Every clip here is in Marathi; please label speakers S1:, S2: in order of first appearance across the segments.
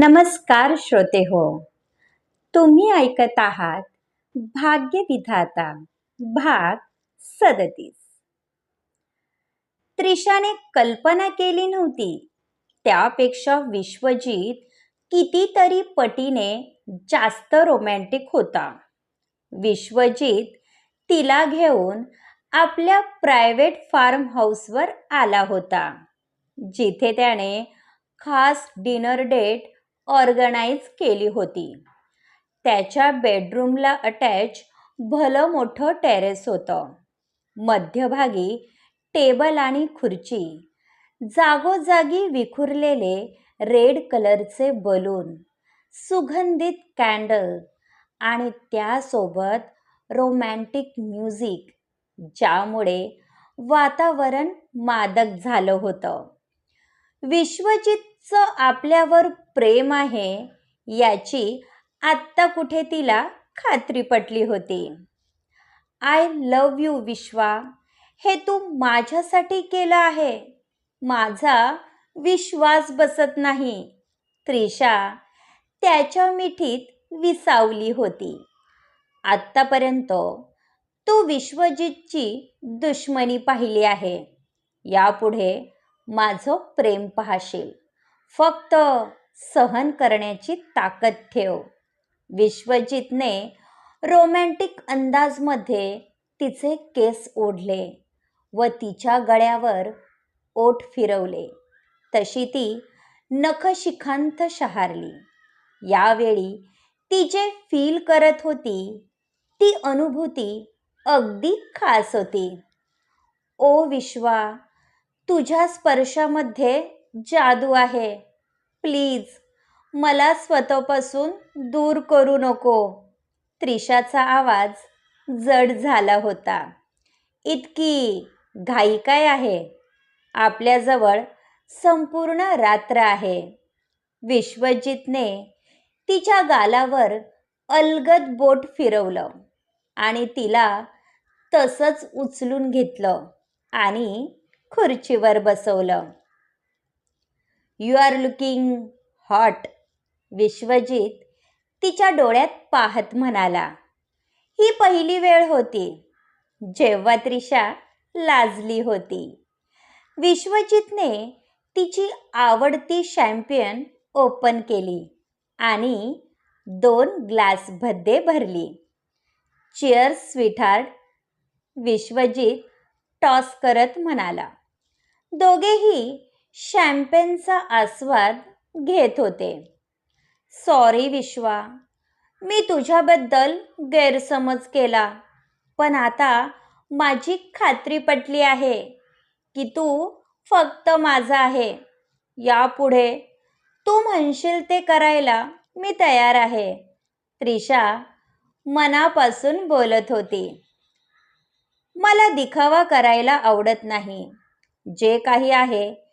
S1: नमस्कार श्रोते हो तुम्ही ऐकत आहात भाग्यविधाता भाग सदतीस. त्रिशाने कल्पना केली नव्हती. त्यापेक्षा विश्वजीत कितीतरी पटीने जास्त रोमॅन्टिक होता. विश्वजीत तिला घेऊन आपल्या प्रायव्हेट फार्म हाऊसवर आला होता जिथे त्याने खास डिनर डेट ऑर्गनाईज केली होती. त्याच्या बेडरूमला अटॅच भलं मोठं टेरेस होतं. मध्यभागी टेबल आणि खुर्ची. जागोजागी विखुरलेले रेड कलरचे बलून. सुगंधित कॅन्डल. आणि त्यासोबत रोमॅन्टिक म्युझिक ज्यामुळे वातावरण मादक झालं होतं. चं आपल्यावर प्रेम आहे याची आत्ता कुठे तिला खात्री पटली होती. आय लव यू विश्वा हे तू माझ्यासाठी केलं आहे. माझा विश्वास बसत नाही. त्रिशा त्याच्या मिठीत विसावली होती. आत्तापर्यंत तू विश्वजितची दुश्मनी पाहिली आहे. यापुढे माझं प्रेम पाहशील. फक्त सहन करण्याची ताकद ठेव. विश्वजितने रोमॅन्टिक अंदाजमध्ये तिचे केस ओढले व तिच्या गळ्यावर ओठ फिरवले. तशी ती नखशिखांत शहारली. यावेळी ती जे फील करत होती ती अनुभूती अगदी खास होती. ओ विश्वा तुझ्या स्पर्शामध्ये जादू आहे. प्लीज मला स्वतःपासून दूर करू नको. त्रिशाचा आवाज जड झाला होता. इतकी घाई काय आहे? आपल्याजवळ संपूर्ण रात्र आहे. विश्वजितने तिच्या गालावर अलगद बोट फिरवलं आणि तिला तसंच उचलून घेतलं आणि खुर्चीवर बसवलं. You are looking hot Vishwajit तिच्या डोळ्यात पाहत म्हणाला. ही पहिली वेळ होती जेव्हा त्रिशा लाजली होती. विश्वजितने तिची आवडती शॅम्पियन ओपन केली आणि दोन ग्लास भद्दे भरली. चिअर्स स्वीटहार्ट विश्वजित टॉस करत म्हणाला. दोघेही शॅम्पेनचा आस्वाद घेत होते. सॉरी विश्वा मी तुझ्याबद्दल गैरसमज केला पण आता माझी खात्री पटली आहे की तू फक्त माझा आहे. यापुढे तू म्हणशील ते करायला मी तयार आहे त्रिशा मनापासून बोलत होती. मला दिखावा करायला आवडत नाही. जे काही आहे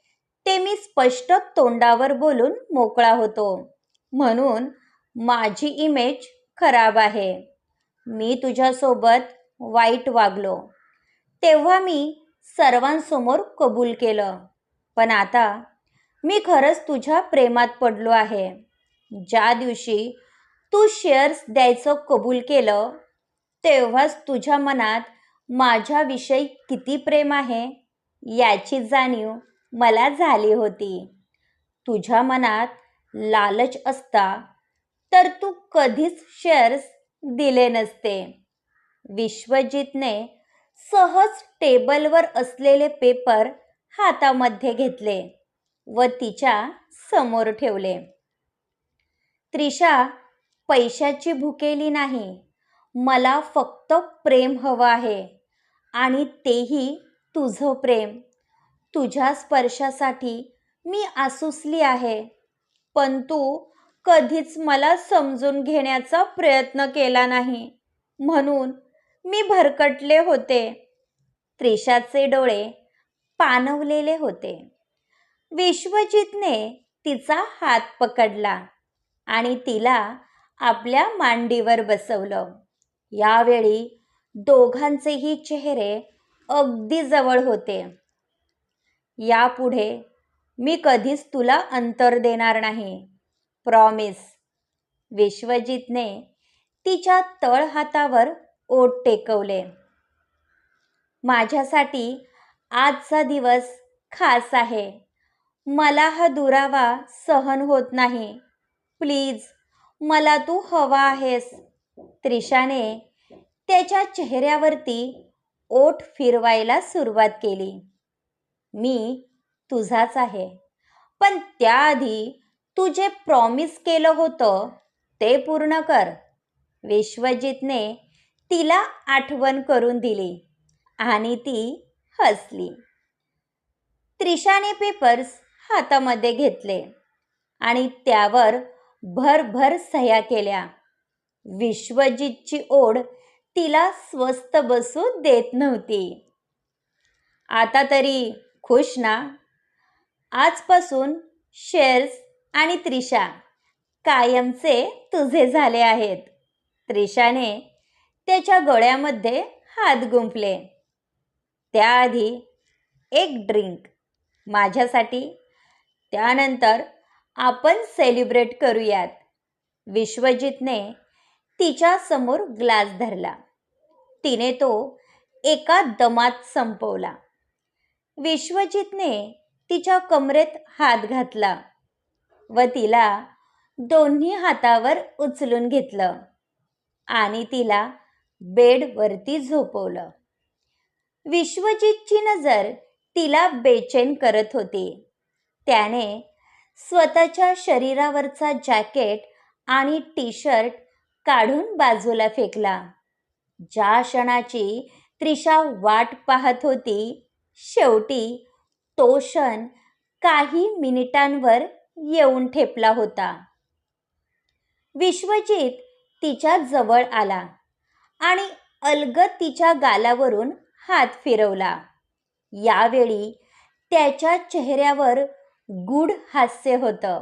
S1: ते मी स्पष्ट तोंडावर बोलून मोकळा होतो. म्हणून माझी इमेज खराब आहे. मी तुझ्यासोबत वाईट वागलो. तेव्हा मी सर्वांसमोर कबूल केलं. पण आता मी खरंच तुझ्या प्रेमात पडलो आहे. ज्या दिवशी तू शेअर्स द्यायचं कबूल केलं तेव्हाच तुझ्या मनात माझ्याविषयी किती प्रेम आहे याची जाणीव मला झाली होती. तुझ्या मनात लालच असता तर तू कधीच शेअर्स दिले नसते. विश्वजितने सहज टेबलवर असलेले पेपर हातामध्ये घेतले व तिच्या समोर ठेवले. त्रिशा पैशाची भुकेली नाही. मला फक्त प्रेम हवं आहे आणि तेही तुझं प्रेम. तुझ्या स्पर्शासाठी मी आसुसली आहे. पण तू कधीच मला समजून घेण्याचा प्रयत्न केला नाही. म्हणून मी भरकटले होते. त्रिशाचे डोळे पानवलेले होते. विश्वजितने तिचा हात पकडला आणि तिला आपल्या मांडीवर बसवलं. यावेळी दोघांचेही चेहरे अगदी जवळ होते. यापुढे मी कधीच तुला अंतर देणार नाही. प्रॉमिस विश्वजितने तिच्या तळहातावर ओठ टेकवले. माझ्यासाठी आजचा दिवस खास आहे. मला हा दुरावा सहन होत नाही. प्लीज मला तू हवा आहेस. त्रिशाने त्याच्या चेहऱ्यावरती ओठ फिरवायला सुरुवात केली. मी तुझाच आहे. पण त्याआधी तू जे प्रॉमिस केलं होतं ते पूर्ण कर. विश्वजितने तिला आठवण करून दिली आणि ती हसली. त्रिशाने पेपर्स हातामध्ये घेतले आणि त्यावर भरभर सह्या केल्या. विश्वजितची ओढ तिला स्वस्त बसू देत नव्हती. आता तरी खुश ना? आजपासून शेअर्स आणि त्रिशा कायमचे तुझे झाले आहेत. त्रिशाने त्याच्या गोळ्यामध्ये हात गुंफले. त्याआधी एक ड्रिंक माझ्यासाठी त्यानंतर आपण सेलिब्रेट करूयात. विश्वजितने तिच्यासमोर ग्लास धरला. तिने तो एका दमात संपवला. विश्वजितने तिच्या कमरेत हात घातला व तिला दोन्ही हातावर उचलून घेतलं आणि तिला बेडवरती झोपवलं. विश्वजितची नजर तिला बेचैन करत होती. त्याने स्वतःच्या शरीरावरचा जॅकेट आणि टी शर्ट काढून बाजूला फेकला. ज्या क्षणाची त्रिशा वाट पाहत होती शेवटी तो क्षण काही मिनिटांवर येऊन ठेपला होता. विश्वजित तिच्या जवळ आला आणि अलगत तिच्या गालावरून हात फिरवला. यावेळी त्याच्या चेहऱ्यावर गूढ हास्य होतं.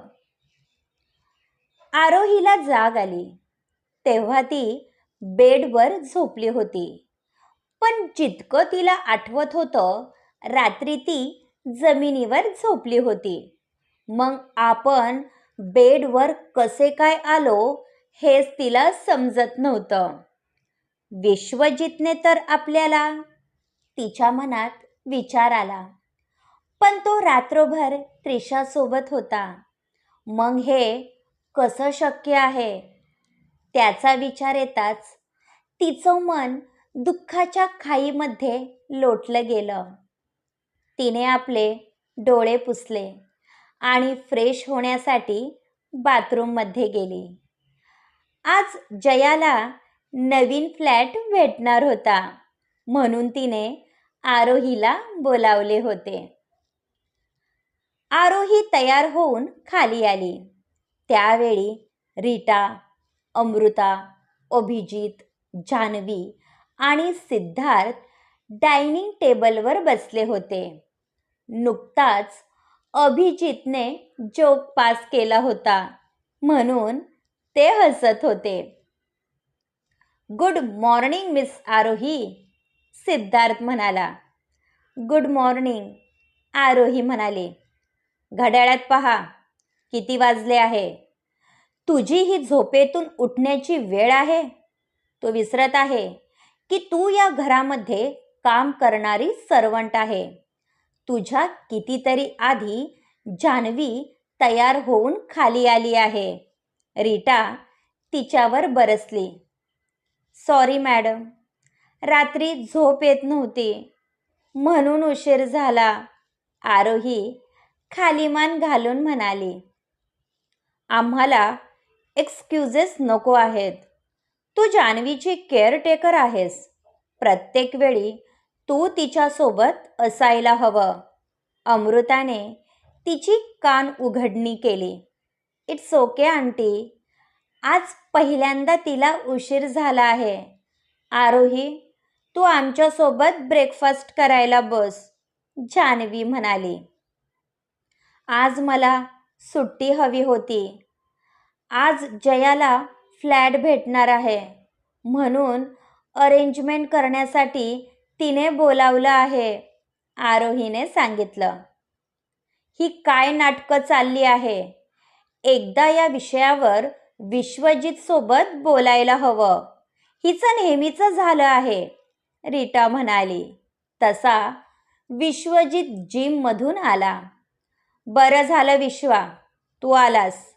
S1: आरोहीला जाग आली. तेव्हा ती बेडवर झोपली होती. पण जितकं तिला आठवत होतं रात्री ती जमिनीवर झोपली होती. मग आपण बेडवर कसे काय आलो हेच तिला समजत नव्हतं. विश्वजितने तर आपल्याला तिच्या मनात विचार आला. पण तो रात्रभर त्रिशासोबत होता. मग हे कसं शक्य आहे? त्याचा विचार येताच तिचं मन दुःखाच्या खाईमध्ये लोटलं गेलं. तिने आपले डोळे पुसले आणि फ्रेश होण्यासाठी बाथरूममध्ये गेली. आज जयाला नवीन फ्लॅट भेटणार होता म्हणून तिने आरोहीला बोलावले होते. आरोही तयार होऊन खाली आली. त्यावेळी रीटा अमृता अभिजित जान्हवी आणि सिद्धार्थ डायनिंग टेबलवर बसले होते. नुकताच अभिजितने जोक पास केला होता म्हणून ते हसत होते. Good morning miss Aarohi Siddharth म्हणाला. गुड मॉर्निंग आरोही म्हणाले. घड्याळात पहा किती वाजले आहे? तुझी ही झोपेतून उठण्याची वेळ आहे. तो विसरत आहे की तू या घरामध्ये काम करणारी सर्वंट आहे. तुझ्या कितीतरी आधी जान्हवी तयार होऊन खाली आली आहे. रीटा तिच्यावर बरसली. Sorry madam. रात्री झोप येत नव्हती. म्हणून उशीर झाला. आरोही खालीमान घालून म्हणाली आम्हाला एक्सक्युजेस नको आहेत. तू जान्हवीची केअरटेकर आहेस. प्रत्येक वेळी तू तिच्यासोबत असायला हवं. अमृताने तिची कान उघडणी केली. It's okay aunty. आज पहिल्यांदा तिला उशीर झाला आहे. आरोही तू आमच्यासोबत ब्रेकफास्ट करायला बस जान्हवी म्हणाली. आज मला सुट्टी हवी होती. आज जयाला फ्लॅट भेटणार आहे. म्हणून अरेंजमेंट करण्यासाठी तिने बोलावलं आहे. आरोहीने सांगितलं. ही काय नाटकं चालली आहे? एकदा या विषयावर विश्वजित सोबत बोलायला हवं. हिचं नेहमीचं झालं आहे. रीटा म्हणाली. तसा विश्वजित जिममधून आला. बरं झालं विश्वा तू आलास.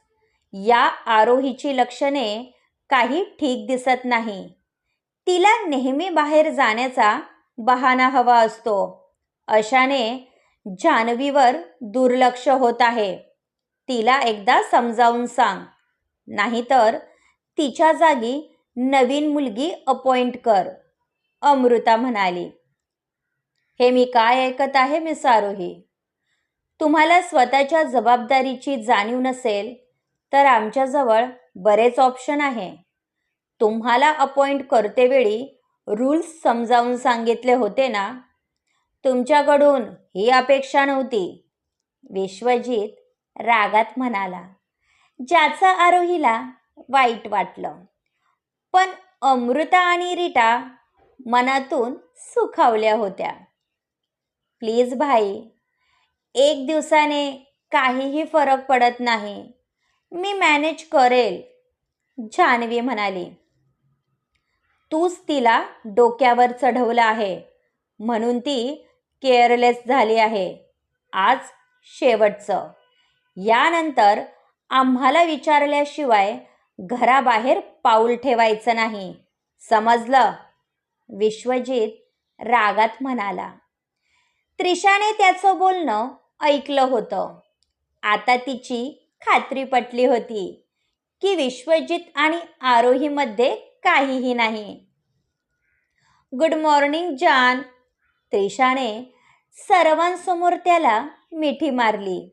S1: या आरोहीची लक्षणे काही ठीक दिसत नाही. तिला नेहमी बाहेर जाण्याचा बहाणा हवा असतो. अशाने जान्हवीवर दुर्लक्ष होत आहे. तिला एकदा समजावून सांग. नाहीतर तिच्या जागी नवीन मुलगी अपॉइंट कर अमृता म्हणाली. हे मी काय ऐकत आहे मिस आरोही? तुम्हाला स्वतःच्या जबाबदारीची जाणीव नसेल तर आमच्याजवळ बरेच ऑप्शन आहे. तुम्हाला अपॉइंट करतेवेळी रूल्स समजावून सांगितले होते ना? तुमच्याकडून ही अपेक्षा नव्हती. विश्वजित रागात म्हणाला ज्याचं आरोहीला वाईट वाटलं. पण अमृता आणि रीटा मनातून सुखावल्या होत्या. प्लीज भाई एक दिवसाने काहीही फरक पडत नाही. मी मॅनेज करेल जान्हवी म्हणाली. तूच तिला डोक्यावर चढवलं आहे. म्हणून ती केअरलेस झाली आहे. आज शेवटचं. यानंतर आम्हाला विचारल्याशिवाय घराबाहेर पाऊल ठेवायचं नाही. समजलं? विश्वजित रागात म्हणाला. त्रिशाने त्याचं बोलणं ऐकलं होतं. आता तिची खात्री पटली होती की विश्वजित आणि आरोहीमध्ये काहीही नाही. गुड मॉर्निंग जान त्रिशाने सर्वांसमोर त्याला मिठी मारली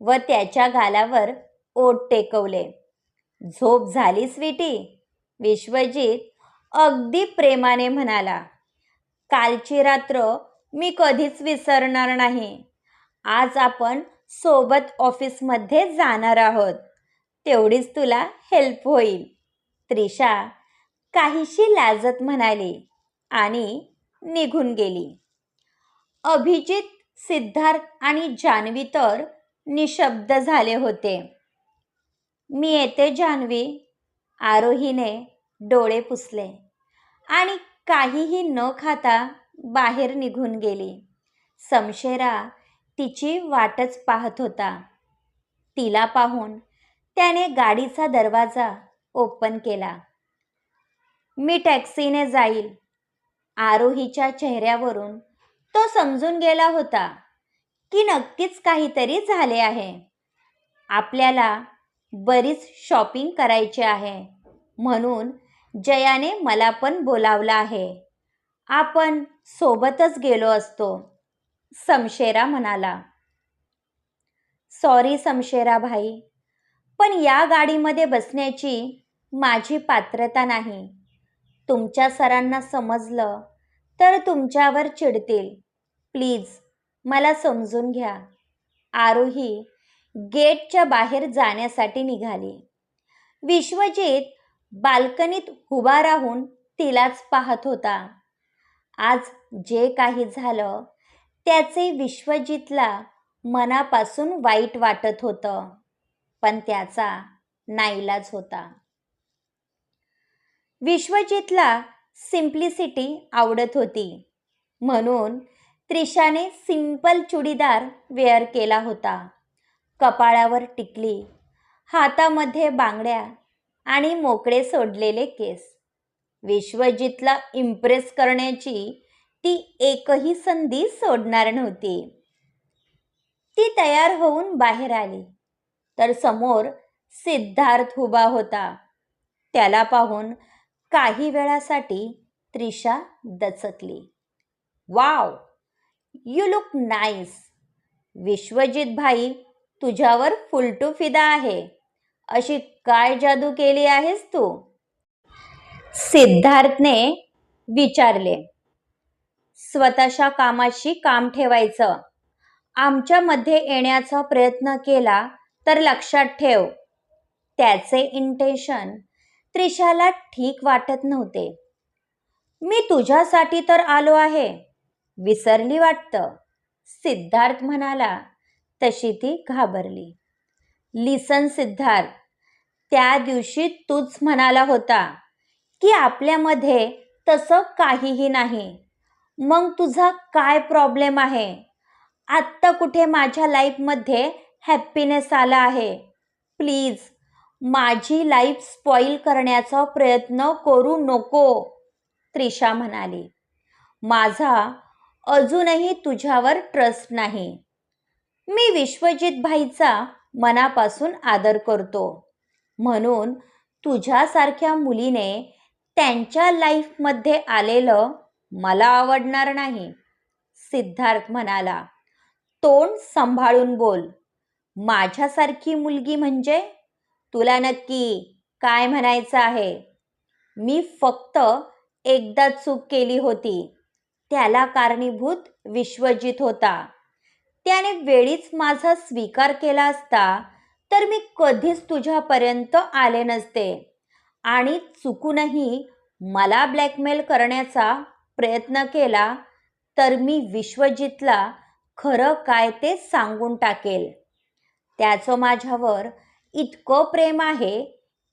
S1: व त्याच्या गालावर ओट टेकवले. झोप झाली स्वीटी? विश्वजीत अगदी प्रेमाने म्हणाला कालची रात्र मी कधीच विसरणार नाही. आज आपण सोबत ऑफिसमध्ये जाणार आहोत. तेवढीच तुला हेल्प होईल. त्रिशा काहीशी लाजत म्हणाली आणि निघून गेली. अभिजित सिद्धार्थ आणि जान्हवी तर निशब्द झाले होते. मी येते जान्हवी आरोहीने डोळे पुसले आणि काहीही न खाता बाहेर निघून गेली. समशेरा तिची वाटच पाहत होता. तिला पाहून त्याने गाडीचा दरवाजा ओपन केला. मी टॅक्सीने जाईल. आरोहीच्या चेहऱ्यावरून तो समजून गेला होता की नक्कीच काहीतरी झाले आहे. आपल्याला बरीच शॉपिंग करायची आहे. म्हणून जयाने मला पण बोलावलं आहे. आपण सोबतच गेलो असतो समशेरा म्हणाला. सॉरी समशेरा भाई पण या गाडीमध्ये बसण्याची माझी पात्रता नाही. तुमच्या सरांना समजलं तर तुमच्यावर चिडतील. प्लीज मला समजून घ्या. आरोही गेटच्या बाहेर जाण्यासाठी निघाली. विश्वजित बाल्कनीत उभा राहून तिलाच पाहत होता. आज जे काही झालं त्याचे विश्वजितला मनापासून वाईट वाटत होतं पण त्याचा नाईलाज होता. विश्वजितला सिम्प्लिसिटी आवडत होती. म्हणून त्रिशाने सिंपल चुडीदार वेअर केला होता. कपाळावर टिकली हातामध्ये बांगड्या आणि मोकळे सोडलेले केस. विश्वजितला इम्प्रेस करण्याची ती एकही संधी सोडणार नव्हती. ती तयार होऊन बाहेर आली. तर समोर सिद्धार्थ उभा होता. त्याला पाहून काही वेळासाठी Trisha दचकली. Wow! You look nice! Vishwajit भाई तुझ्यावर फुलटू फिदा आहे. अशी काय जादू केली आहेस तू? सिद्धार्थने विचारले. स्वतःच्या कामाशी काम ठेवायचं. आमच्यामध्ये येण्याचा प्रयत्न केला तर लक्षात ठेव. त्याचे इंटेन्शन त्रिशाला ठीक वाटत नव्हते. मी तुझ्यासाठी तर आलो आहे विसरली वाटतं. सिद्धार्थ म्हणाला. तशी ती घाबरली. लिसन सिद्धार्थ त्या दिवशी तूच म्हणाला होता की आपल्यामध्ये तसं काहीही नाही. मग तुझा काय प्रॉब्लेम आहे? आत्ता कुठे माझ्या लाईफमध्ये हॅप्पीनेस आला आहे? प्लीज माझी लाईफ स्पॉईल करण्याचा प्रयत्न करू नको त्रिशा म्हणाली. माझा अजूनही तुझ्यावर ट्रस्ट नाही. मी विश्वजित भाईचा मनापासून आदर करतो. म्हणून तुझ्यासारख्या मुलीने त्यांच्या लाईफमध्ये आलेलं मला आवडणार नाही सिद्धार्थ म्हणाला. तोंड सांभाळून बोल. माझ्यासारखी मुलगी म्हणजे? तुला नक्की काय म्हणायचं आहे? मी फक्त एकदा चूक केली होती. त्याला कारणीभूत विश्वजित होता. त्याने वेळीच माझा स्वीकार केला असता तर मी कधीच तुझ्यापर्यंत आले नसते. आणि चुकूनही मला ब्लॅकमेल करण्याचा प्रयत्न केला तर मी विश्वजितला खरं काय ते सांगून टाकेल. त्याचं माझ्यावर इतकं प्रेम आहे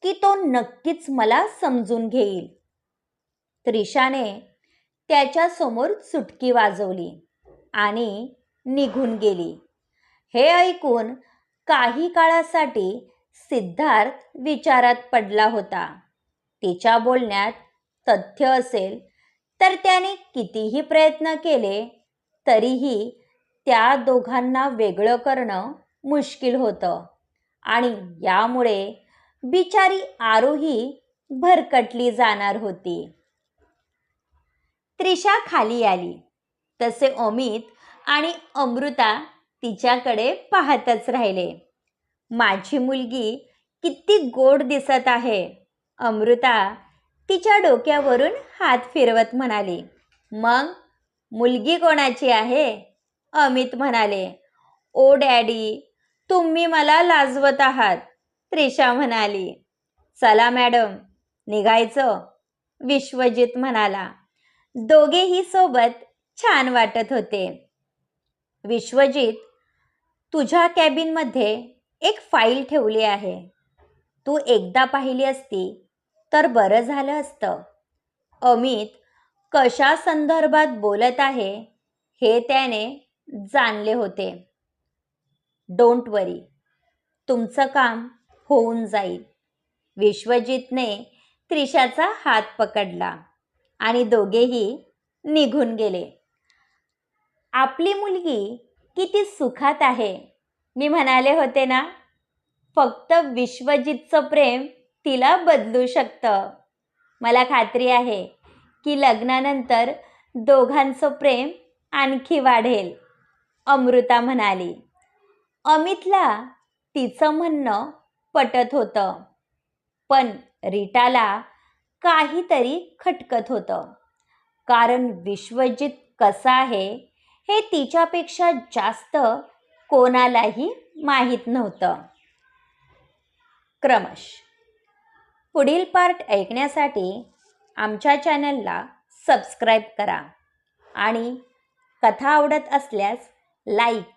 S1: की तो नक्कीच मला समजून घेईल. त्रिशाने त्याच्यासमोर चुटकी वाजवली आणि निघून गेली. हे ऐकून काही काळासाठी सिद्धार्थ विचारात पडला होता. तिच्या बोलण्यात तथ्य असेल तर त्याने कितीही प्रयत्न केले तरीही त्या दोघांना वेगळं करणं मुश्किल होतं. आणि यामुळे बिचारी आरोही भरकटली जाणार होती. त्रिशा खाली आली. तसे अमित आणि अमृता तिच्याकडे पाहतच राहिले. माझी मुलगी किती गोड दिसत आहे अमृता तिच्या डोक्यावरून हात फिरवत म्हणाली. मग मुलगी कोणाची आहे? अमित म्हणाले. ओ डॅडी तुम्ही मला लाजवत आहात त्रिशा म्हणाली. चला मॅडम निघायचं विश्वजित म्हणाला. दोघेही सोबत छान वाटत होते. विश्वजित तुझ्या कॅबिनमध्ये एक फाईल ठेवली आहे. तू एकदा पाहिली असती तर बरं झालं असतं. अमित कशा संदर्भात बोलत आहे हे त्याने जाणले होते. डोंट वरी तुमचं काम होऊन जाईल. विश्वजितने त्रिशाचा हात पकडला आणि दोघेही निघून गेले. आपली मुलगी किती सुखात आहे मी म्हणाले होते ना? फक्त विश्वजितचं प्रेम तिला बदलू शकतं. मला खात्री आहे की लग्नानंतर दोघांचं प्रेम आणखी वाढेल अमृता म्हणाली. अमितला तिचं म्हणणं पटत होतं. पण रीटाला काहीतरी खटकत होतं. कारण विश्वजित कसा आहे हे तिच्यापेक्षा जास्त कोणालाही माहीत नव्हतं. क्रमश. पुढील पार्ट ऐकण्यासाठी आमच्या चॅनलला सबस्क्राईब करा आणि कथा आवडत असल्यास लाईक